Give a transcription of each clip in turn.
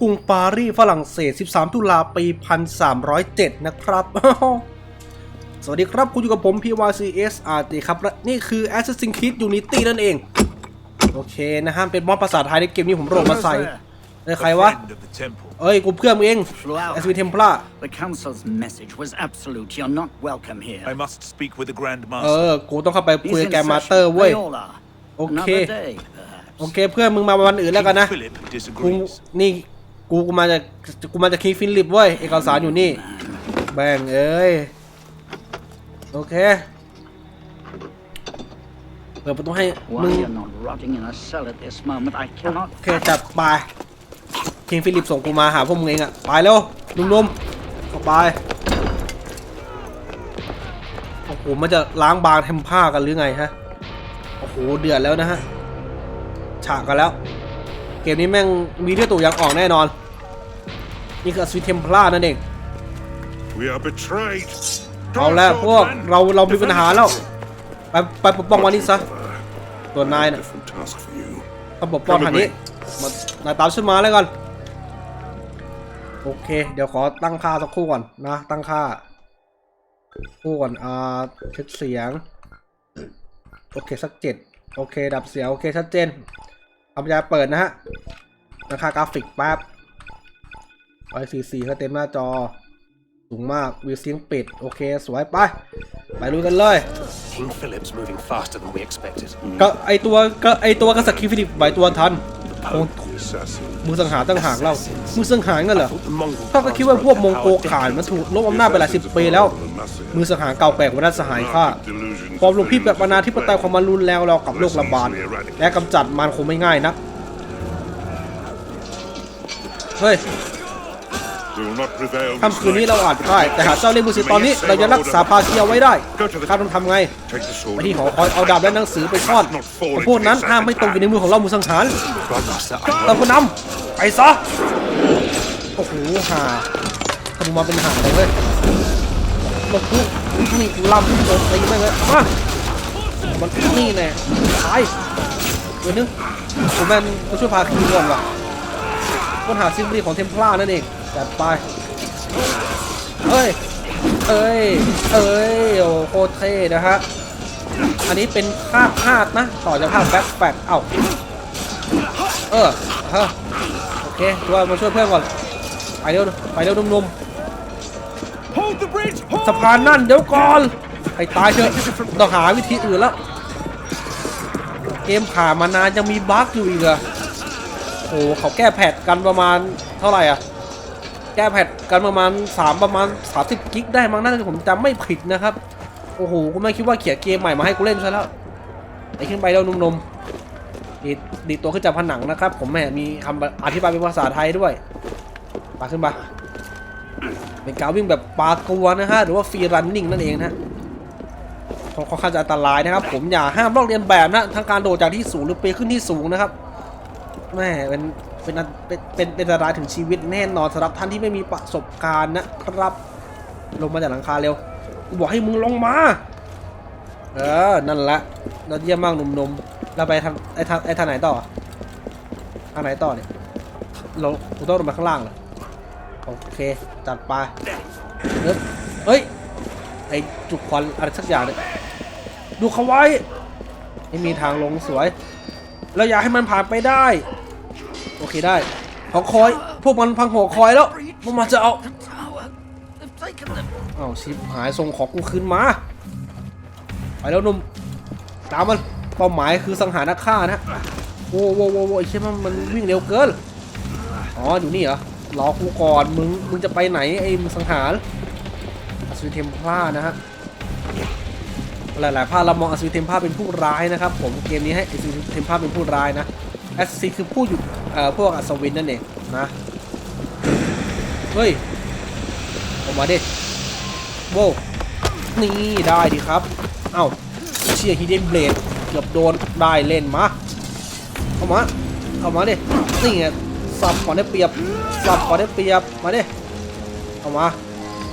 กรุงปารีสฝรั่งเศส 13 ตุลาปี 1307 นะครับ สวัสดีครับ คุณอยู่กับผม PYCS RT ครับ และนี่คือ Assassin's Creed Unity นั่นเอง โอเคนะฮะ เป็นมอดภาษาไทยในเกมนี้ผมโหลดมาใส่เอ้ยใครวะ friend of the temple. เอ้ยกูเพื่อนมึงเอง Flower. แอสวิเทมพลา The Council's message was absolute. You're not welcome here. I must speak with the Grand เอ Master. อกูต้องเข้าไป He's คุยกับ in แกมมาส session. เตอร์เว้ย They all are. Okay. Another day, perhaps. โอเคเพื่อนมึงมาวันอื่นแล้วกันนะ King Philip กู disagrees. นี่ กูกูมาจากกูมาจากคิงฟิลิปเว้ยเอกสารอยู่นี่ แบ่งเอ้ย โอเค เปิดประตูให้มึ Why ง you're not rotting in a cell at this moment, I cannot โอเคจัดไปคิงฟิลิปส่งกูมาหาพวกมึงเองอะไปเร็วนุ่มๆเข้าไปโอ้โหมันจะล้างบางเทมผ้ากันหรือไงฮะโอ้โหเดือดแล้วนะฮะฉากกันแล้ว เกมนี้แม่งมีด้วยตัวอย่างออกแน่นอน นี่คือสวิตเทมพลานั่นเอง We are betrayed. เอาแล้วพวกเราเรามีปัญหาแล้วไปไปปกป้องวันนี้ซะ ตัวนายน่ะ Different task for you. ต้องปกป้องทางนี้มานายตามฉันมาเลยก่อนโอเค เดี๋ยวขอตั้งค่าสักครู่ก่อนนะ ตั้งค่าคู่ก่อนอ่าเช็คเสียง โอเคสักเจ็ดโอเค ดับเสียงโอเคชัดเจนทำยาเปิดนะฮะตั้งค่ากราฟิกแป๊บ ไปสี่สี่ก็เต็มหน้าจอ สูงมากวิวเสียงปิด โอเค สวยไป ไปลุยกันเลย King Philip's moving faster than we expected. ก็ไอตัวก็ไอตัวกษัตริย์คิฟิลิปไหวตัวทันโอ้ The assassin. มือสังหารตั้งหากเล่ามือสังหารกันเหรอ The Mongol ถ้าก็คิดว่าพวกมองโกขานมันถูกลบอำนาจไปหลายสิบปีแล้ว มือสังหารเก่าแก่กว่านั้นสหายข้าความหลงพิษแบบอนาธิปไตยของมันรุนแรงเรากับโรคระบาดและกำจัดมันคงไม่ง่ายนัก เฮ้ย ค่ำคืนนี้เราอาจพ่ายแต่หากเจ้าเล่นมือถือตอนนี้เราจะรักษาภาคีเอาไว้ได้ข้าต้องทำไง Take the ไป sword. ที่หอคอยเอาดาบและหนังสือไปซ่อนแต่พวกนั้นห้ามไม่ตกอยู่ในมือของเรามือสังหาร Right, Master. เราผู้นำไปซะโอ้โหหาทำมาเป็นหาเลยเว้ยหลบกูนี่กูล่ำโดนตีไปเลยเอามามันนี่แน่ตายเดี๋ยวนึงผมแมนมาช่วยพาคีก่อนว่ะค้นหาซิมบลีของเทมเพลานั่นเอง จัดไป เอ้ย เอ้ย เอ้ย โอ้โคตรเท่นะฮะ อันนี้เป็นภาคภาคนะ ต่อจากภาคแบ็คแฟกเอ้า เออฮะโอเคช่วยมาช่วยเพื่อนก่อน ไปเร็ว ไปเร็วหนุ่ม Hold the bridge! ๆสะพานนั่นเดี๋ยวก่อนให้ตายเถอะต้องหาวิธีอื่นแล้ว เกมผ่านมานานยังมีบั๊กอยู่อีกเหรอโอ้โหเขาแก้แพทกันประมาณเท่าไหร่อะ แก้แพทกันประมาณ 3 ประมาณ 30 กิกได้มั้งน่าจะผมจำไม่ผิดนะครับ โอ้โหกูไม่คิดว่าเขียนเกมใหม่มาให้กูเล่นซะแล้วไอ้ขึ้นไปแล้วนุ่มๆดีดีตัวขึ้นจากผนังนะครับ ผมแม่มีคำอธิบายเป็นภาษาไทยด้วยปาขึ้นมาเป็นการวิ่งแบบปากัวนะฮะหรือว่าฟรีรันนิ่งนั่นเองนะค่อนข้างจะอันตรายนะครับ ผมอย่าห้ามลอกเรียนแบบนะทั้งการโดดจากที่สูงหรือไปขึ้นที่สูงนะครับแม่เป็น เป็นอันเป็นเป็นเป็นอันตรายถึงชีวิตแน่นอนสำหรับท่านที่ไม่มีประสบการณ์นะครับ ลงมาจากหลังคาเร็วกูบอกให้มึงลงมา เออ นั่นแหละยอดเยี่ยมมากหนุ่มๆเราไปทางไอ้ทางไอ้ทางไหนต่อทางไหนต่อเนี่ยเรากูต้องลงไปข้างล่างเหรอโอเค จัดไปเฮ้ยเฮ้ยไอ้จุกควันอะไรสักอย่างเนี่ยดูเขาไว้ไม่มีทางลงสวย เราอยากให้มันผ่านไปได้ โอเคได้หอคอย พวกมันพังหอคอยแล้วพวกมันจะเอา the tower. They've taken them. อ้าชิบหายส่งของกูคืนมา ไปแล้วนุ่ม ตามมัน เป้าหมายคือสังหารนักฆ่านะโว้โว้โว้โว้ไอ้เชี่ยมันมันวิ่งเร็วเกิน อ๋ออยู่นี่เหรอ รอกูก่อน มึง มึงจะไปไหนไอ้มึงสังหารอสวิเทมพลานะฮะ หลายๆภาคเรามองอสวิเทมพลาเป็นผู้ร้ายนะครับ ผม เกมนี้ให้อสวิเทมพลาเป็นผู้ร้ายนะแอสซีคือผู้หยุด เอ่อพวกอัศวินนั่นเองนะเฮ้ยออกมาดิโว้นี่ได้ดิครับ เอ้าเชียร์ฮีเดนเบลดเกือบโดนได้เล่นมาเข้ามาเข้ามาดินี่ไงสับก่อนได้เปรียบสับก่อนได้เปรียบมาดิเข้ามา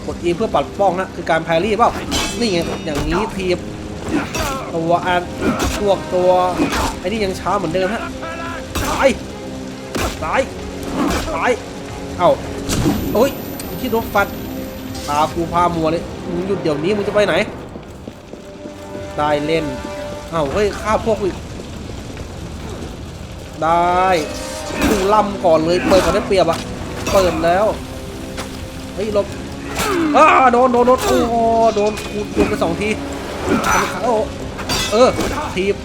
กด E เพื่อปัดป้องนะคือการแพรรี่เปล่านี่ไงอย่างนี้ทีบตัวอันพวกตัวไอ้นี่ยังช้าเหมือนเดิมฮะตาย ตาย ตาย เอ้าโอ้ยที่รถฟันตากูพามัวเลยมึงหยุดเดี๋ยวนี้มึงจะไปไหน ได้เล่น เอ้าเฮ้ยฆ่าพวกอีก ได้ดูล่ำก่อนเลย เปิดก่อนได้เปรียบอะเปิดแล้ว เฮ้ยลบอ้าโดนโดนโดนโอ้โดนกูโดนไปสองทีทำขาเออ ทีบ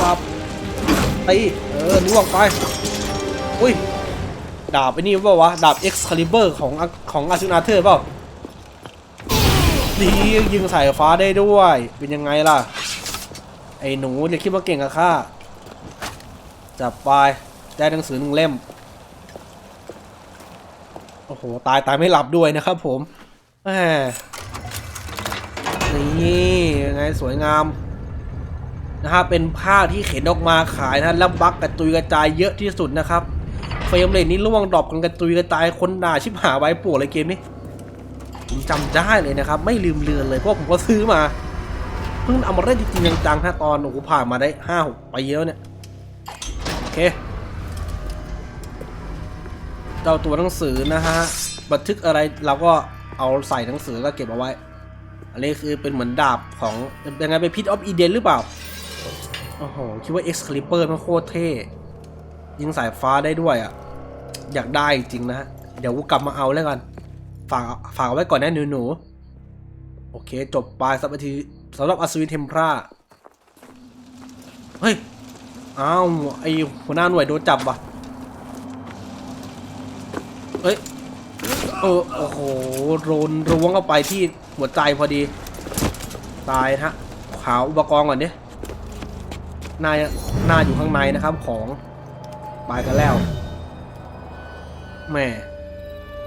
ปับตีเออน่วงไป อุ้ย ดาบไอ้นี่เปล่าวะ ดาบ Excalibur ของอาของอาซูนาเธอร์เปล่านี่ยิงสายฟ้าได้ด้วย เป็นยังไงล่ะ ไอ้หนูเนี่ยคิดว่าเก่งกับข้า จับไป ได้หนังสือหนึ่งเล่ม โอ้โห ตายตายไม่หลับด้วยนะครับผมแหมนี่ยังไงสวยงามนะฮะเป็นผ้าที่เข็นออกมาขายนะแล้วบักกระจุยกระจายเยอะที่สุดนะครับ เฟรมเรทนี้ร่วงดรอปกันกระจุยกระจายคนด่าชิบหาไว้ปวดเลยเกมนี้ผมจำได้เลยนะครับ ไม่ลืมเลือนเลยเพราะผมก็ซื้อมา เพิ่งเอามาเล่นจริงๆจังๆถ้าตอนโอ้โหผ่านมาได้ห้าหกปีแล้วเนี่ยโอเคเจ้าตัวหนังสือนะฮะบันทึกอะไรเราก็เอาใส่หนังสือก็เก็บเอาไว้ อันนี้คือเป็นเหมือนดาบของเป็นไงเป็นพิทออฟอีเดนหรือเปล่าโอ้โหคิดว่า Excalibur มันโคตรเท่ ยิงสายฟ้าได้ด้วยอะ อยากได้จริงนะ เดี๋ยวกูกลับมาเอาแล้วกัน ฝากฝากไว้ก่อนนะหนูหนูๆโอเค จบไปสักนาทีสำหรับอัศวินเทมพราเฮ้ย อ้าวไอหัวหน้าหน่วยโดนจับว่ะเอ้ยเออโอ้โหโดนรวงเข้าไปที่หัวใจพอดี ตายฮะขาวอุปกรณ์ก่อนดิหน้าหน้าอยู่ข้างในนะครับของ ไปกันแล้วแหม่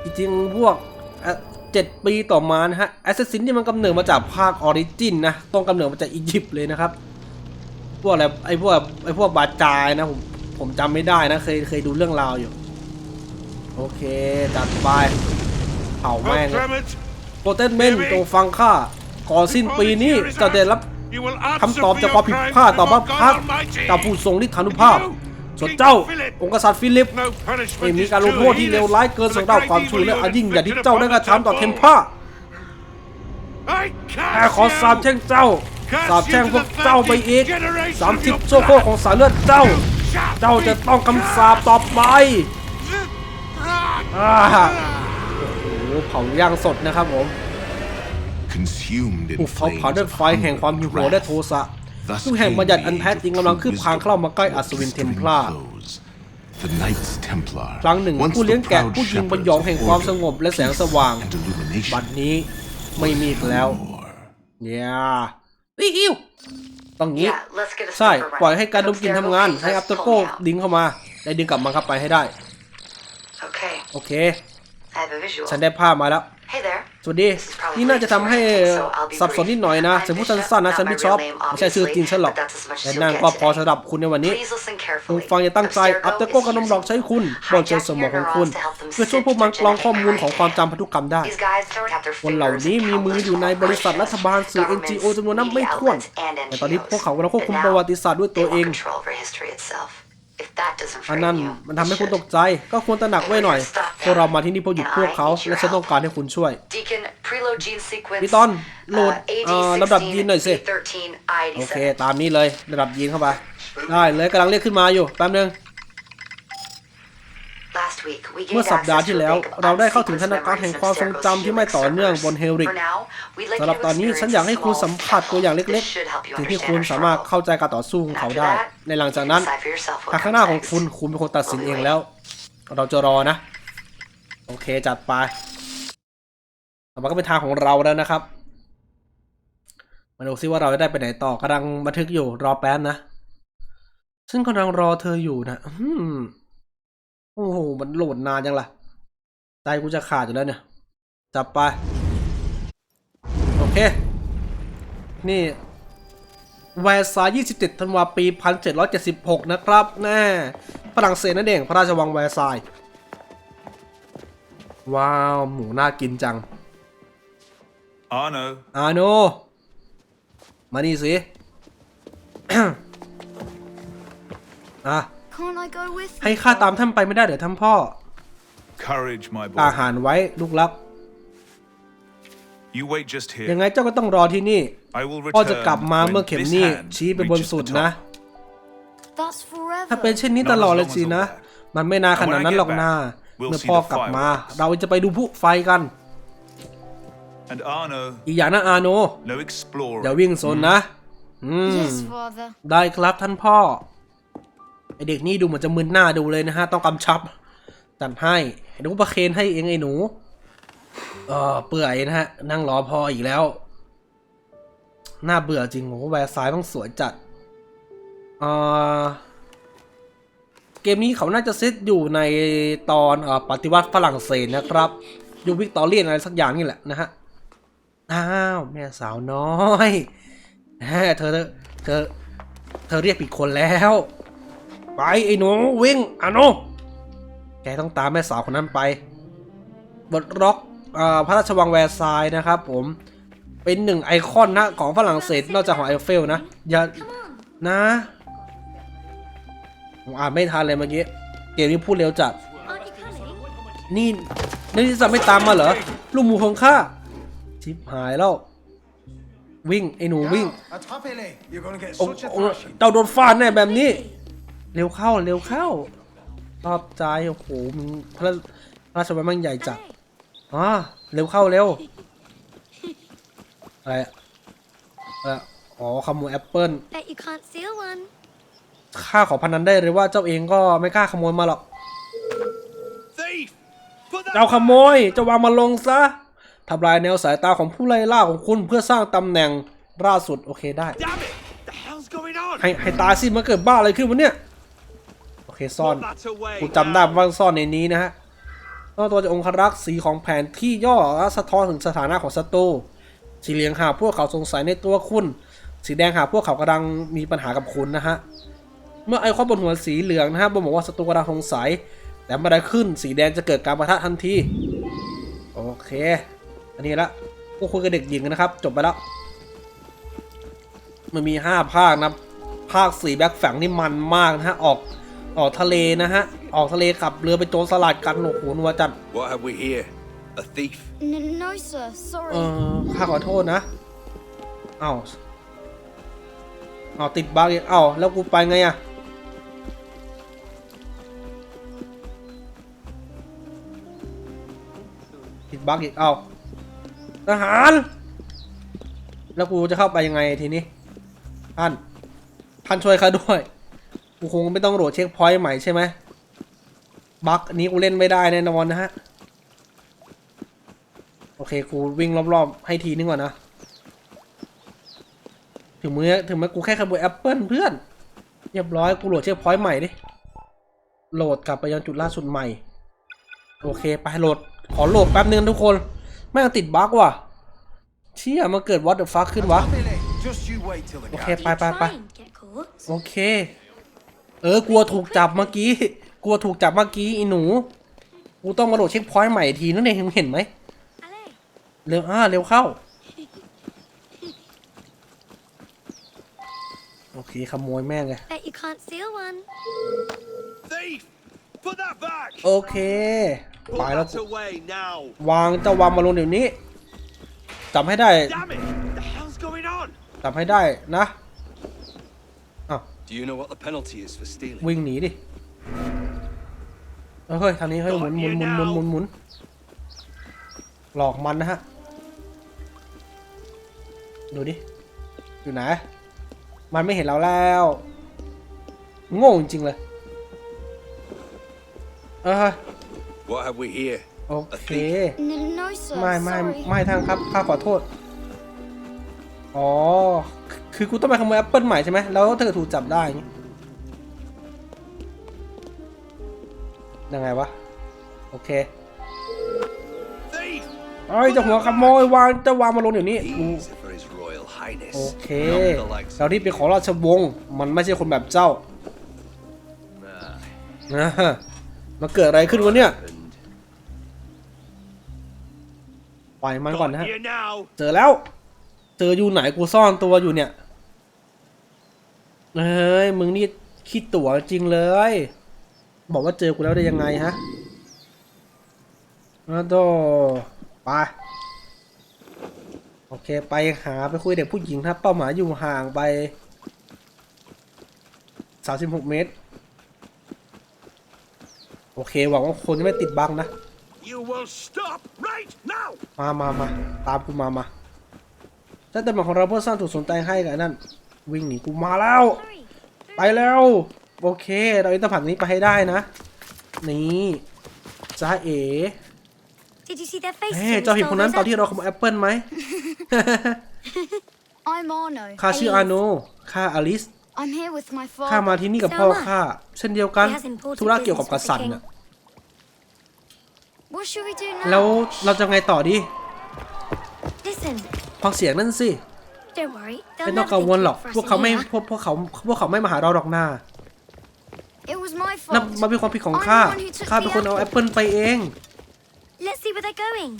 จริงๆพวกเอ่อเจ็ดปีต่อมานะฮะแอสซัสซินที่มันกำเนิดมาจากภาคออริจินนะต้องกำเนิดมาจากอียิปต์เลยนะครับ พวกอะไรไอพวกไอพวกบาจายนะผมผมจำไม่ได้นะเคยเคยดูเรื่องราวอยู่ โอเคจัดไปเผา Oh, แม่ง Clement, โปรเตนเมนจงฟังข้าก่อนสิ้นปีนี้จะได้รับ you will คำ answer ตอบ for จาก your ความผิด crimes พลาดต่อพระ before พัก God Almighty. กับผู้ทรงฤทธานุภาพ ส่วนเจ้า องค์กษัตริย์ฟิลิป No punishment ไม่มี is การลง too โทษที่เลว heinous ร้ายเกิน for สำ the หรับ great ความช่วยเหลือ evil อันยิ่งใหญ่ที่ inflicted เจ้าได้ upon กระ the ทำต่อเทม temple. พ่า I แค่ curse ขอสาบ you. แช่งเจ้าสาบแช่งพวกเจ้าไปอีกสามสิบโซ่โครกของสายเลือดเจ้า เจ้าจะต้องคำสาบต่อไปอ่าโอ้โหเผาย่างสดนะครับผม consumed in ถูกเผา flames เผาด้วย of ไฟแห่งความหิวโหย hunger และ and โท wrath. สะ Thus ผู้แห่ง came บัญญัติ the อันแท้จริง age กำลัง of คืบ true คลานเข้ามาใกล้อัศวิน wisdom เทม of พลา blistering clothes. The Knights Templar, ครั้งหนึ่ง once ผู้ the เลี้ยงแกะ proud ผู้ยิง shepherds บนยอง of แห่งความ order, สงบและแสงสว่าง and illumination. บัดนี้ไม่มีอีกแล้ว More. เนี่ยอิ้วต้องงี้ Yeah, let's get a ใช่ sniper rifle. ปล่อยให้การดมกลิน Upstairs ทำงาน locations ให้อัปเตอร์โก้ pull me out. ดึงเข้ามา ได้ดึงกลับมันเข้าไปให้ได้ Okay, โอเค I have a visual. ฉันได้ภาพมาแล้ว Hey there. สวัสดี นี่น่าจะทำให้สับสนนิดหน่อยนะฉันพูดสั้นๆนะฉันไม่ชอบไม่ใช่ชื่อจริงฉันหรอก แต่นั่นก็พอสำหรับคุณในวันนี้คุณฟังอย่าตั้งใจ อัปเตโก้กำลังหลอกใช้คุณบนเชิงสมองของคุณ เพื่อช่วยพวกมันกรองข้อมูลของความจำพันธุกรรมได้ คนเหล่านี้มีมืออยู่ในบริษัทรัฐบาลสื่อ NGO จำนวนนับไม่ถ้วน แต่ตอนนี้พวกเขากำลังควบคุมประวัติศาสตร์ด้วยตัวเอง อันนั้นมันทำให้คุณตกใจ ก็ควรตระหนักไว้หน่อยพวกเรามาที่นี่เพื่อหยุดพวกเขา และฉันต้องการให้คุณช่วยพี่ต้นโหลดเอ่อลำดับยีนหน่อยสิ โอเค ตามนี้เลยระดับยีนเข้าไป ได้เลยกำลังเรียกขึ้นมาอยู่ แป๊บนึง เมื่อสัปดาห์ที่แล้ว เราได้เข้าถึงธนาคารแห่งความทรงจำที่ไม่ต่อเนื่องบนเฮริกสำหรับตอนนี้ฉันอยากให้คุณสัมผัสตัวอย่างเล็กๆถึงที่คุณสามารถเข้าใจการต่อสู้ของเขาได้ ในหลังจากนั้นทางข้างหน้าของคุณคุณเป็นคนตัดสินเองแล้ว เราจะรอนะ โอเคจัดไปต่อมาก็เป็นทางของเราแล้วนะครับมาดูซิว่าเราจะได้ไปไหนต่อกำลังบันทึกอยู่รอแป๊บนะฉันกำลังรอเธออยู่นะอืม โอ้โห มันโหลดนานจังล่ะ ใจกูจะขาดอยู่แล้วเนี่ย จับไป โอเค นี่แวร์ซายน์27 ธันวาปี 1776 นะครับ แน่ฝรั่งเศสนั่นเอง พระราชวังแวร์ซายน์ว้าว หมูน่ากินจัง Arno, อาโน มานี่สิ อะ Can't I go with ให้ข้าตามท่านไปไม่ได้เดี๋ยวท่านพ่อ Courage, my อา boy. หารไว้ลูกรัก You wait just ยัง here. ไงเจ้าก็ต้องรอที่นี่ I will พ่อจะ return กลับมา when เมื่อเข็ม this นี่ hand ชี้ไปบน reaches สุด the นะ top. That's forever. ถ้าเป็นเช่นนี้ตลอดเลยสินะ มันไม่นานขนาดนั้นหรอกนะเมื่อพ่อกลับมา เราจะไปดูพลุไฟกัน And Arno, อีกอย่างนะอาโน no explorer. อย่าวิ่งโซนนะอืม Yes, father. ได้ครับท่านพ่อ ไอเด็กนี่ดูเหมือนจะมึนหน้าดูเลยนะฮะ ต้องกำชับจัดให้เดี๋ยวกูประเคนให้เองไอ้หนู เออเปื่อยนะฮะ นั่งรอพออีกแล้ว น่าเบื่อจริงโหแวร์ซ้ายต้องสวยจัดเออเกมนี้เขาน่าจะเซตอยู่ในตอนอปฏิวัติฝรั่งเศสนะครับยุควิกตอเรียนอะไรสักอย่างนี่แหละนะฮะ อ้าว แม่สาวน้อยแหมเธอเธอเธอเธอเรียกผิดคนแล้ว ไปไอ้หนูวิ่งอาโนแกต้องตามแม่สาวคนนั้นไปบทร็อกอ่าพระราชวังแวร์ซายน์นะครับผมเป็นหนึ่งไอคอนนะของฝรั่งเศสนอกจากของไอเฟลนะอย่านะผมอ่านไม่ทันเลยเมื่อกี้เกมนี้พูดเร็วจัด Aren't you coming? นี่นี่จะไม่ตามมาเหรอ ลูกหมูของข้าชิบหายแล้ว วิ่ง ไอ้หนูวิ่ง Attrapez-les. You're gonna get โอ้ such a โอ้ thrashing. เจ้าโดนฟาดแน่แบบนี้ เร็วเข้าเร็วเข้าชอบใจโอ้โหมึงพระพระราชวังมันใหญ่จัดอ๋อเร็วเข้าเร็วอะไรอะอะไรอะอ๋อขโมยแอปเปิล Bet you can't steal one. ข้าขอพนันได้เลยว่าเจ้าเองก็ไม่กล้าขโมยมาหรอก Thief! Put that เจ้าขโมยเจะวางมาลงซะทำลายแนวสายตาของผู้ไล่ล่าของคุณเพื่อสร้างตำแหน่งล่าสุดโอเคได้ Damn it! The hell's going on? ให้ให้ตายสิมันเกิดบ้าอะไรขึ้นวะเนี่ยโอ เคซ่อน Put that away. กูจำได้ว่าซ่อนในนี้นะฮะนอกตัวจากองครักษ์สีของแผนที่ย่อและสะท้อนถึงสถานะของศัตรูสีเหลืองหากพวกเขาสงสัยในตัวคุณ สีแดงหากพวกเขากำลังมีปัญหากับคุณนะฮะเมื่อไอคอนบนหัวสีเหลืองนะฮะบอกว่าศัตรูกำลังสงสัย แต่เมื่อใดขึ้น สีแดงจะเกิดการประทะทันทีโอเค อันนี้ละพวกคุยกับเด็กหญิงกันนะครับ จบไปแล้ว มันมีห้าภาคนะ ภาคสี่แบ็คแฝงนี่มันมากนะฮะ ออก ออกทะเลนะฮะ ออกทะเลขับเรือไปโจรสลัดกันโอ้โหนัวจัด What have we here? A thief? N- no, sir. เอ Sorry. อข้าขอโทษนะ เอ้าเอาติดบั๊กอีกเอ้าแล้วกูไปไงอะติดบั๊กอีกเอ้าทหาร แล้วกูจะเข้าไปยังไงทีนี้ ท่าน ท่านช่วยข้าด้วย กูคงไม่ต้องโหลดเช็คพอยต์ใหม่ใช่ไหมบั๊กอันนี้กูเล่นไม่ได้แน่นอนนะฮะ โอเคกูวิ่งรอบๆ ให้ทีนึงก่อนนะ ถึงมือถึงแม้กูแค่ขโมยแอปเปิลเพื่อน เรียบร้อยกูโหลดเช็คพอยต์ใหม่ดิ โหลดกลับไปยังจุดล่าสุดใหม่ โอเคไปโหลด ขอโหลดแป๊บนึงทุกคน แม่งติดบั๊กว่ะ เชี่ยมาเกิด what the fuck ขึ้นวะ Attrapez-les. Just you wait till the โอเค guards ไปไปไป Fine. Get caught. โอเค เออกลัวถูกจับเมื่อกี้ กลัวถูกจับเมื่อกี้อีหนู กูต้องมาโหลดเช็คพอยต์ใหม่อีกทีนั่นเองมึงเห็นไหม Allez. เร็วอ่าเร็วเข้า โอเคขโมยแม่งเลย Bet you can't steal one. Thief! Put that back! โอเค Put ไปแล้ว that away now. วางเจะวางมาลงเดี๋ยวนี้จำให้ได้ Damn it! The hell's going on? จำให้ได้นะ Do you know what the penalty is for stealing? วิ่งหนีดิเออเฮ้ยทางนี้เฮ้ยหมุนหมุนหมุนหมุนหมุนหมุนหลอกมันนะฮะ ดูดิ อยู่ไหน มันไม่เห็นเราแล้ว โง่จริงๆเลย เออ What have we here? โอเค N- no, sir. ไม่ไม่ Sorry. ไม่ทางครับ ข้าขอโทษ อ๋อ คือกูต้องไปขโมยแอปเปิลใหม่ใช่ไหมแล้วเธอถูกจับได้อย่างงี้ยังไงวะ โอเค Thief! เอ้ยเจะหัวขโมยวางจะวางมาลงเดี๋ยวนี้กู These are for His Royal Highness. โอเค Not the likes เรา of ที่เป็นของราชวงศ์มันไม่ใช่คนแบบเจ้า Ah, นะฮะมาเกิดอะไรขึ้นวะเนี่ย and ปล่อยมันก่อนนะฮะ Here now! เจอแล้ว เจออยู่ไหนกูซ่อนตัวอยู่เนี่ย เฮ้ย มึงนี่ขี้ตั๋วจริงเลย บอกว่าเจอกูแล้วได้ยังไงฮะแล้วโดไปโอเค ไปหาไปคุยเด็กผู้หญิงครับ เป้าหมายอยู่ห่างไป36เมตร โอเค หวังว่าคนจะไม่ติดบังนะ You will stop right now! มามามาตามกูมามาถ้าแต่หมายของเราเพื่อสร้างจุดสนใจให้กับไอ้นั่น วิ่งหนีกูมาแล้ว Hurry. ไปแล้ว โอเค เราอินเตอร์ผักนี้ไปให้ได้นะ นี่จ้าเอ๋ Did you see their faces? เฮ้ when we เจ้าเห็น stole คนนั้น those ตอนที่เราข apples? โมยแอปเปิลไหม I'm Arno. ข้าชื่ออาโนข้าอลิส I'm here with my ข้า father. มาที่นี่กับพ่อข้าเช่นเดียวกัน He has important ธุระเกี่ยวกับก business ษัต with ริ the ย์น่ะ What should we do แล้ว now? เราจะไงต่อดี Listen. ฟังเสียงนั่นสิ Don't worry. ไม่ They'll ต้อง never กัง think ว to ลหรอก look for พวก us เขา in ไม่ here. พวกพวกเขาพวกเขาไม่มาหาเราหรอกหน้า It was my นั่น fault. มันเป็นความผิดของข้า I'm the one who took ข้าเป็นคน the เอา apple. แอปเปิลไปเอง Let's see where they're going.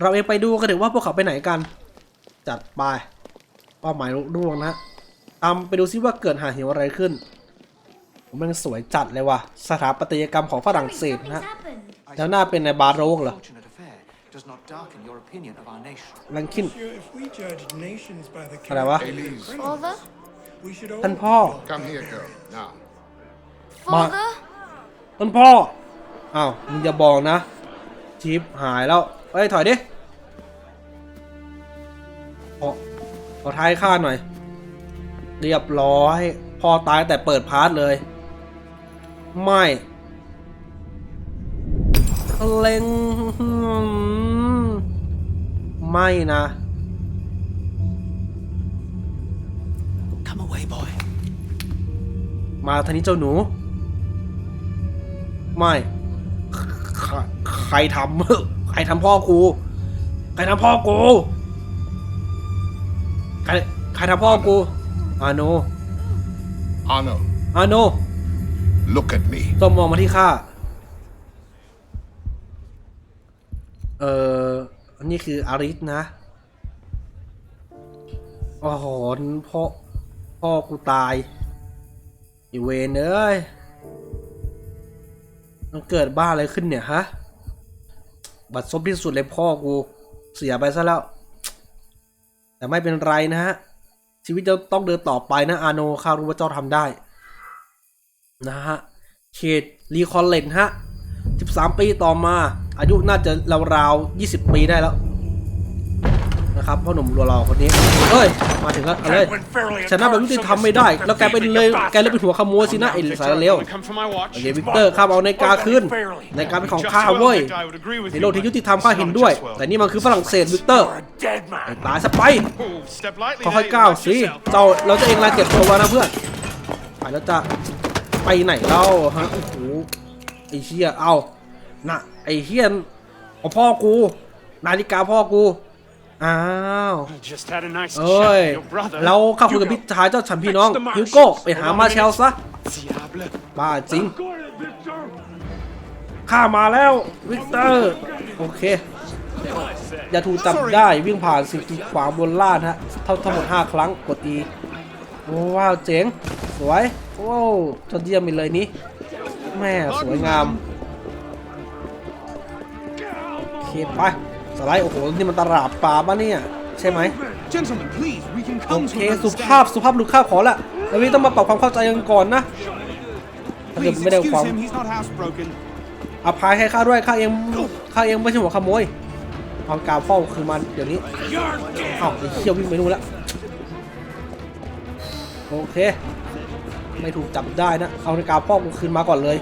เราเองไปดูกันเถอะว่าพวกเขาไปไหนกัน จัดไปเป้าหมายลุล่วงนะตามไปดูซิว่าเกิดหาเหวอะไรขึ้นมันสวยจัดเลยว่ะ สถาปัตยกรรมของฝรั่งเศสนะฮะแล้วหน้าเป็นในบาโรกเหรอ Fortunate affair does not darken your opinion of our nation. ลังคิน If we judge nations by the อะไรวะ Father? we should ท่านพ่อ Come here, girl. Now. Father? ท่านพ่อ อ้าว มึงอย่าบอกนะ ชิปหายแล้วเฮ้ย ถอยดิขอขอท้ายข้าหน่อย เรียบร้อย พ่อตายแต่เปิดพาร์ทเลย ไม่เล็ง ไม่นะ Come away, boy. มาทางนี้เจ้าหนู ไม่ใครใครทำ ใครทำพ่อกูใครทำพ่อกูใครใครทำพ่อกูอาโน Arno, อาโน look at me. ต้องมองมาที่ข้า เอ่อ อันนี้คืออาริสนะ โอ้โหพ่อ พ่อกูตาย อีเวนเอ้ย มันเกิดบ้าอะไรขึ้นเนี่ยฮะ บัดซบที่สุดเลยพ่อกู เสียไปซะแล้ว แต่ไม่เป็นไรนะฮะ ชีวิตจะต้องเดินต่อไปนะ อาโนข้ารู้ว่าเจ้าทำได้ นะฮะ เขตรีคอลเลนฮะ 13 ปีต่อมา อายุน่าจะราวๆ20 ปีได้แล้ว นะครับพ่อหนุ่มรัวรอคนนี้เฮ้ย มาถึงแล้วเอาเลยชนะแบบยุติธรรมไม่ได้ แล้วแกเป็นเลยแกเลยเป็นหัวขโมยสินะไอ้สารเลวโอเควิกเตอร์ข้าเอาในกาคืนนาฬิกาเป็นของข้าเว้ยในโลกที่ยุติธรรมข้าเห็นด้วย แต่นี่มันคือฝรั่งเศสวิกเตอร์ตายซะไปค่อยๆก้าวสิเจ้าเราจะเองราเก็บตัวว้นะเพื่อนไปแล้วจะไปไหนเล่าฮะโอ้โหไอ้เชี่ยเอา น่ะไอ้เฮียนของพ่อกู นาฬิกาพ่อกู อ้าว Just had a nice เอ้ย เราเข้าคุยกับพี่ชายเจ้าฉันพี่น้องฮิวโก้ไปหามาเชลซะ บ้าจริง ข้ามาแล้ววิกเตอร์ โอเค อย่าถูกจับได้วิ่งผ่านสิ่งกีดขวางบนล่านฮะเท่าทั้งหมด 5 ครั้งกด E โอ้ว้าวเจ๋ง สวยว้าวยอดเยี่ยมไปเลยนี้ แม่สวยงาม เคไปสไลด์โอ้โหนี่มันตลาดปลาปะเนี่ยใช่ไหม Gentlemen, please, we can โอเคสุภาพสุภาพลูกข้าขอละแล้วนี่ต้องมาปรับความเข้าใจกันก่อนนะถ้าเกิดไม่ได้ความ he's not housebroken. อภัยให้ข้าด้วยข้าเองข้าเองไม่ใช่หัวขโมยเอากาเฝ้าคือมันเดี๋ยวนี้เอ้าไอ้เชี่ยววิ่งไปนู่นแล้วโอเค ไม่ถูกจับได้นะเอานาฬิกาพ่อกูคืนมาก่อนเลย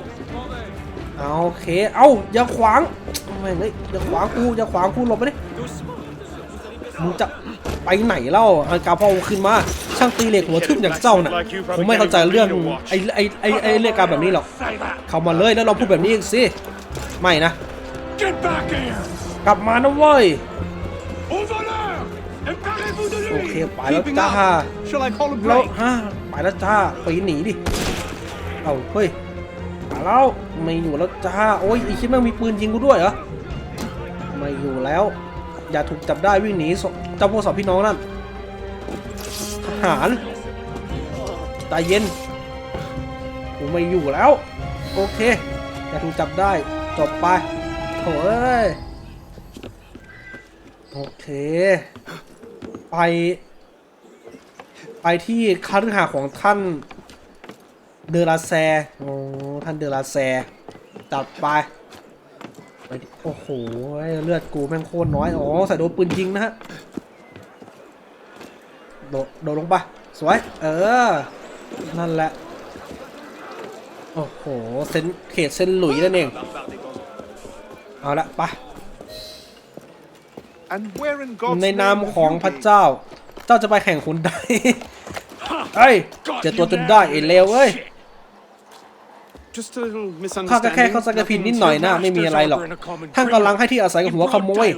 เอาโอเค เอ้าอย่าขวางแม่งเอ้ยอย่าขวางกูอย่าขวางกูหลบไปดิมึงจะไปไหนเล่าเอานาฬิกาพ่อกูคืนมา ช่างตีเหล็กหัวทึบอย่างเจ้าน่ะผมไม่เข้าใจเรื่องไอ้ไอ้ไอ้ไอ้เรื่องการแบบนี้หรอกเข้ามาเลยแล้วเราพูดแบบนี้อีกสิไม่นะ Get back here! กลับมานะเว้ย Au voleur! Emparez-vous de โอ lui! เคไปแล้วจ้า Shall I call a แล้ว break? ฮะไปแล้วจ้าไปหนีดิเอาเฮ้ยมา แล้วไม่อยู่แล้วจ้าโอ้ยไอ้คิดแม่งมีปืนยิงกูด้วยเหรอไม่อยู่แล้ว อย่าถูกจับได้วิ่งหนีสเจ้าพวกสองพี่น้องนั่นทหารใจเย็นกูไม่อยู่แล้ว โอเค อย่าถูกจับได้จบไปโถ่เอ้ยโอเค ไป ไปที่คาฤหาของท่าน เดอราแซโอ้ท่านเดอราแซจัดไปไปดิโอ้โหเลือดกูแม่งโคตรน้อย อ๋อใส่โดนปืนยิงนะฮะ โดดโดดลงไป สวย เออ นั่นแหละ โอ้โหเซนเขตเซนหลุยนั่นเอง เอาละไป And where in God's ในนาม name have ของ you พระ been? เจ้า เจ้าจะไปแข่งขุนใดเอ้ยเจอตัวจนได้ไอ้เลวเอ้ย Just a little ข้าก็ misunderstanding. แค่เข้าใจกันผิดนิดหน่อยนะไม่มีอะไรหรอกท่านกำลังให้ที่อาศัยกับหัวขโมย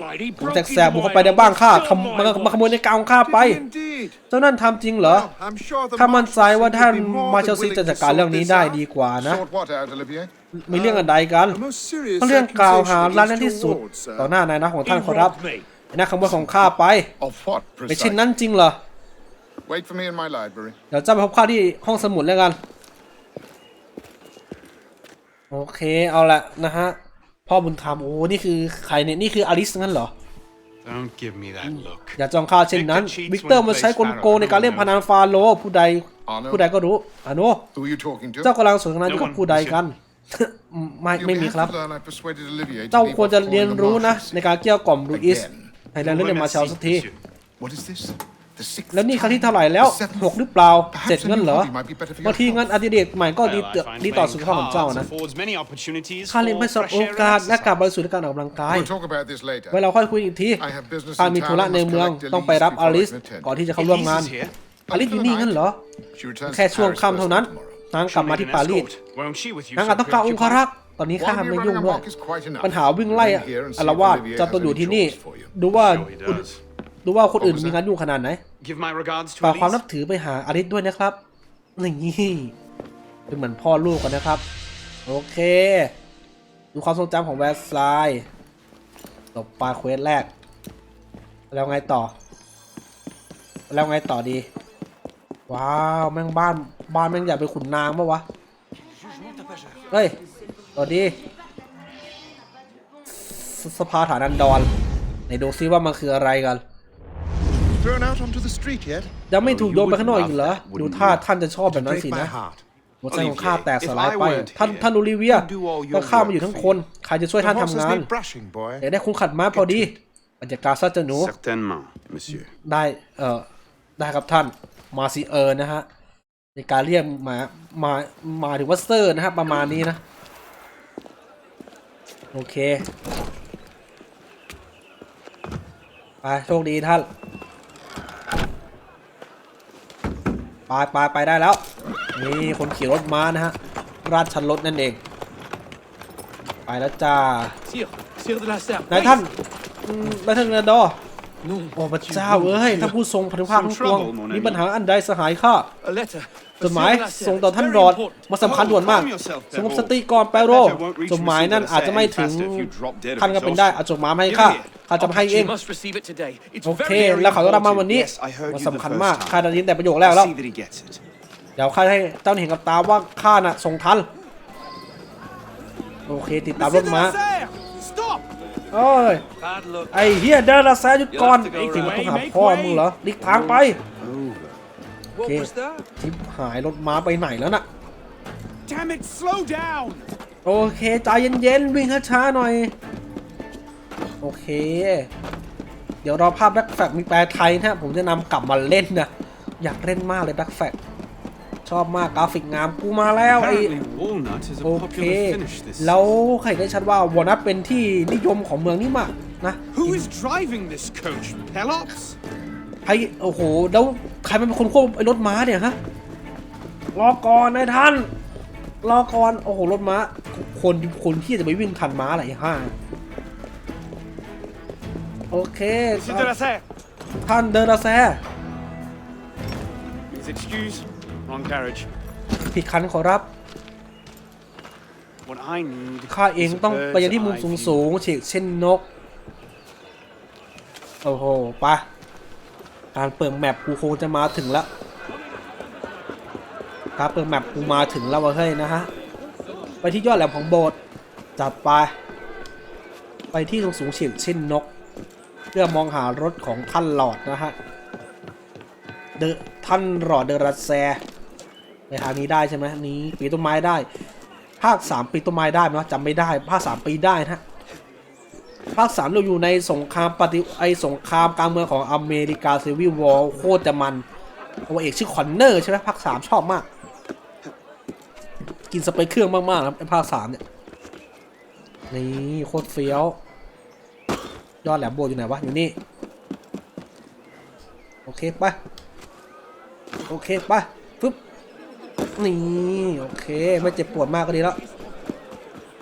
ผมแจกแสบบุกเข้าไปในบ้านข้าขโมมามาขโมยในกาวของข้าไป Did he indeed? เจ้านั่นทำจริงเหรอ Well, I'm sure the ข้ามั่นใจว่า Marquis ท่าน would be more มา than เชลซี willing จะ to จัดการเรื่อง sort นี้ this ได้ out. ดีกว่านะ Sort what out, Olivier? มีเรื่องอะไรกัน A most serious ก็เรื่องกล่าวหา accusation ร้านนั้น against ที่สุด your ward, sir. ต่อหน้านายนะของท่าน He ขอรับ robbed me. ไอ้นักขโมยของข้าไป Of what ไม่เช่น precisely? นั้นจริงเหรอ Wait for me in my library. เดี๋ยวเจ้าไปพบข้าที่ห้องสมุดแล้วกัน โอเคเอาละนะฮะ พ่อบุญธรรมโอ้นี่คือใครเนี่ย นี่คืออลิสงั้นเหรอ Don't give me that look. อย่าจองข้าเช่นนั้น วิกเตอร์มาใช้กลโกงในการเล่นพนันฟาโลผู้ใด ผู้ใดก็รู้อาโน Who are you talking to? เจ้ากำลังสนทนาอยู่กับผู้ใดกัน ไม่ You ไม่มี have ครับ to learn I persuaded Olivier to เจ้า leave ควรจะ off เรียน calling the รู้นะ Marquis. ในการเกลี้ยกล่อมลูอิส Again. ให้ได้เรื่องมาเชลสักที What is this? The sixth แล้วนี่ครั้งที่ time? เท่าไหร่แล้ว The seventh? หกหรือเปล่า Perhaps เจ็ด a งั้น new เหรอ hobby might be better for your บางทีงั้นอดิเรกใหม่ก็ดี Well, I find ดีต่อ playing สุขภาพของเจ้า cards นะ affords many opportunities ข้าเล่น for เพื่อสำหรับ fresh โอ air กาส and และการ exercise. บริสุทธิ์ในการออกกำลังกาย We'll talk about this later. ไว้เราค่อยคุยอีกที I have business ข้า in มี town ธุระ and ใน must เมือง collect ต้องไปรับ Elise อลิส before I can attend. ก่อนที่จะเข้าร่วมงาน Elise is here. อลิสอยู่นี่งั้นเหรอ She returns แค่ to ช่วง Paris ค่ำเท่านั้น first tomorrow. นางกลับมาที่ปารีส Won't she with you นาง so อาจต้องการองค preoccupied? รักษ์ตอนนี้ข้า While ไม่ we're ยุ่ง running ด้วย amok is quite enough. ปัญหาวิ่งไล่ Remain here and see อาร if วาส Olivier จะ has ตัวอยู่ any ที่นี่ chores for you. ดูว่า Sure he does. ดูว่าคนอื่น What was มี that? งานยุ่งขนาดไหน Give my regards to ฝากความนับถือไปหาอลิสด้วยนะครับนี่เป็นเหมือนพ่อลูกกันนะครับ โอเค ดูความทรงจำของแวร์ซายตบปลาเควสแรก แล้วไงต่อ แล้วไงต่อดี ว้าว แม่งบ้าน บ้านแม่งอยากไปขุนนางปะวะ เฮ้ยสวัสดีสสภาฐานันดรไหนดูซิว่ามันคืออะไรกัน Thrown out onto the street yet? ยังไม่ถูกโยนไปข้างนอกอีกเหรอ ดูท่าท่านจะชอบแบบนั้นสิ Break นะ my heart. หัวใจของข้าแตกสลาย If I ไป weren't ท่าน here, ท่านโอลิเวีย you'd do all your ก็ข้ามาอยู่ work ทั้ง for คน me. ใครจะช่วย The ท่าน horse ทำ has งาน been brushing, boy. อยากได้คุณขัดม้าพอดีบรรยากาศซะเจ้าหนู Certainement, monsieur. ได้ เอ่อได้ครับท่าน มาซีเออร์นะฮะ ในการเรียกมา มา มาถึงว่าเซอร์นะฮะ ประมาณนี้นะ โอเค ไป โชคดีท่าน ไปไปไปได้แล้ว นี่คนขี่รถม้านะฮะ ราชรถนั่นเอง ไปแล้วจ้า Sire, Sire de la Serre. นายท่านอืมนายท่านเรดอร์โอ้พระเจ้าเอ้ยท่านผู้ทรงพันธุภาคทั้งปวงมีปัญหาอันใดสหายข้า A letter. จดหมายส่งต่อท่านรอดมาสำคัญด่วนมากสงบสติก่อนแปโรจดหมายนั่นอาจจะไม่ถึงท่านก็เป็นได้อาจดหมายมาให้ข้าข้าจะให้เองโอเคแล้วเขาจะรับมาวันนี้มันสำคัญมากข้าได้ยินแต่ประโยคแรกแล้วเดี๋ยวข้าให้เจ้าเห็นกับตาว่าข้าน่ะส่งทันโอเคติดตามรถม้าโอ้ยไอ้เฮียเดินละแซหยุดก่อนไอ้ถึงมาต้องหาพ่อมึงเหรอหลีกทางไป What Okay. was that? ทิปหายรถม้าไปไหนแล้วน่ะ Damn it, slow down! โอเคใจเย็นๆวิ่งช้าๆหน่อย โอเค เดี๋ยวรอภาพแบ็คแฟกมีแปลไทยนะผมจะนำกลับมาเล่นนะอยากเล่นมากเลยแบ็คแฟกชอบมากกราฟิกงามกูมาแล้วไอ้ Apparently, walnut is a โอเค popular finish this แล้วใครได้ชัดว่าวอนัทเป็นที่นิยมของเมืองนี้มากนะ Who is driving this coach? Pelops? ใครโอ้โห แล้วใครเป็นคนควบไอ้รถม้าเนี่ยฮะ รอก่อนนายท่าน รอก่อน โอ้โห รถม้า คนคนที่จะไปวิ่งทันม้าอะไรห้าโอเค Monsieur de la Serre. ท่านเดินอาแซ Please excuse. Wrong carriage. ผิดคันขอรับ What I need ข้าเอง is a ต้องไปยังที่มุม bird's สูง eye สูง view. ๆเฉกเช่นนก โอ้โห ไปะ การเปิดแมปกูคงจะมาถึงแล้วการเปิดแมปกูมาถึงแล้วเฮ้ยนะฮะ ไปที่ยอดแหลมของโบสถ์จัดไป ไปที่สูงสูงเฉียงเช่นนก เพื่อมองหารถของท่านหลอดนะฮะเดอะท่านหลอดเดอะรัสแซไปทางนี้ได้ใช่ไหมนี้ปีต้นไม้ได้ ภาคสามปีต้นไม้ได้ไหมจำไม่ได้ ภาคสามปีได้นะ ภาคสามเราอยู่ในสงครามปฏิไอสงครามกลางเมืองของอเมริกาซีวิววอลโคตรจะมันตัวเอกชื่อคอนเนอร์ใช่ไหมภาคสามชอบมาก กินสเปคเครื่องมากๆนะครับไอภาคสามเนี่ยนี่โคตรเฟี้ยวยอดแหลมโบอยู่ไหนวะอยู่นี่โอเคไปโอเคไปปึ๊บนี่โอเคไม่เจ็บปวดมากก็ดีแล้ว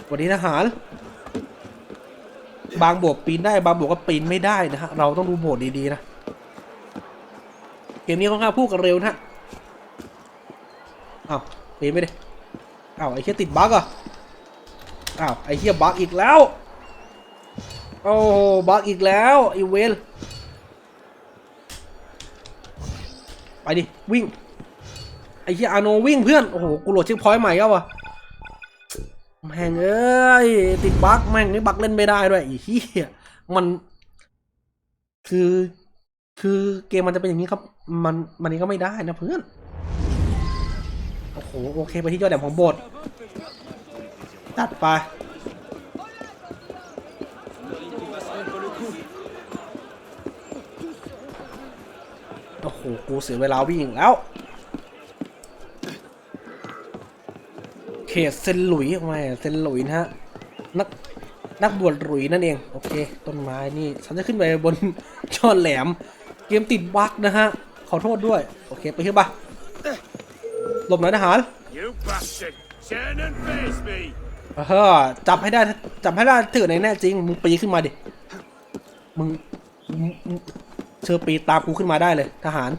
สวัสดีทหาร บางบวกปีนได้บางบวกก็ปีนไม่ได้นะฮะเราต้องดูโหมดดีๆนะเกมนี้ค่อนข้างพูดกันเร็วนะฮะอ้าวปีนไม่ได้อ้าวไอ้เหี้ยติดบั๊กอะอ้าวไอ้เหี้ยบั๊กอีกแล้วโอ้บั๊กอีกแล้วไอ้เวลไปดิวิ่งไอ้เหี้ยอาโนวิ่งเพื่อนโอ้โหกูโหลดเช็คพอยต์ใหม่แล้ววะ แม่งเอ้ยติดบั๊กแม่งนี่บั๊กเล่นไม่ได้ด้วยอ้เหี้ยมัน คือ คือเกมมันจะเป็นอย่างนี้ครับ มันมันนี้ก็ไม่ได้นะเพื่อนโอ้โหโอเคไปที่ยอดแหลมของโบสถ์ตัดไปโอ้โหกูเสียเวลาวิ่งอีกแล้ว เขตเซนหลุยแหม่เซนหลุยนะฮะนักนักบวชหลุยนั่นเองโอเค ต้นไม้นี่ฉันจะขึ้นไปบนยอดแหลม เกมติดบั๊กนะฮะ ขอโทษด้วย โอเค ไปขึ้นไปหลบหน่อยทหาร You bastard! Turn and face me! เออจับให้ได้จับให้ได้ถือไหนแน่จริง มึงปีนขึ้นมาดิ มึงมึงมึงเชอปีนตามกูขึ้นมาได้เลย ทหาร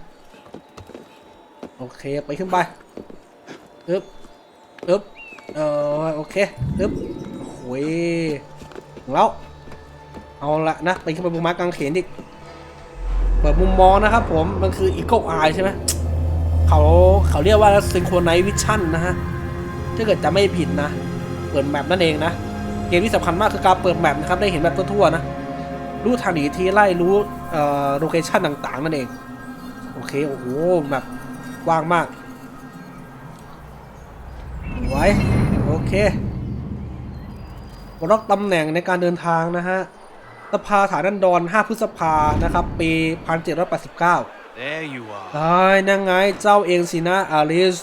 โอเค ไปขึ้นไปอึ๊บอึ๊บเออโอเคอึ๊บโอ้ยแล้ว เอาละนะไปขึ้นไปบนม้กางเขนอีกเปิดมุมมองนะครับผม มันคืออีโก้ไอใช่ไหมเขาเขาเรียกว่าซิงโครไนวิชั่นนะฮะ ถ้าเกิดจะไม่ผิดนะ เปิดแมปนั่นเองนะ เกมที่สำคัญมากคือการเปิดแมปนะครับ ได้เห็นแบบทั่วๆนะ รู้ทางหนีทีไล่รู้เอ่อโลเคชั่นต่างๆ นั่นเอง โอเค โอ้โหแบบกว้างมากไว้ โอเคบล็อกตำแหน่งในการเดินทางนะฮะ สภาฐานดันดอน5พฤษภานะครับ ปี 1789 There you are. ได้นั่งไง เจ้าเองสินะอลิส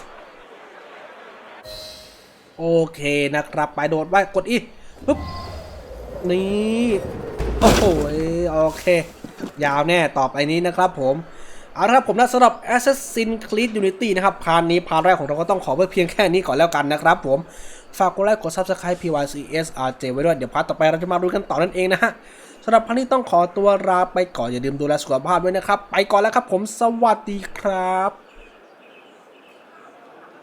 โอเคนะครับ ไปโดดไปกดอีปุ๊บ นี่ โอ้โห โอเค ยาวแน่ต่อไปนี้นะครับผมเอาละครับผมนะสำหรับ Assassin's Creed Unity นะครับ พาร์ทนี้พาร์ทแรกของเราก็ต้องขอไว้เพียงแค่นี้ก่อนแล้วกันนะครับผม ฝากกดไลค์กด Subscribe PYCSRJ ไว้ด้วย เดี๋ยวพาร์ทต่อไปเราจะมาดูกันต่อนั่นเองนะฮะสำหรับพันทนี้ต้องขอตัวลาไปก่อนอย่าลืมดูแลสุขภาพด้วยนะครับ ไปก่อนแล้วครับผมสวัสดีครับ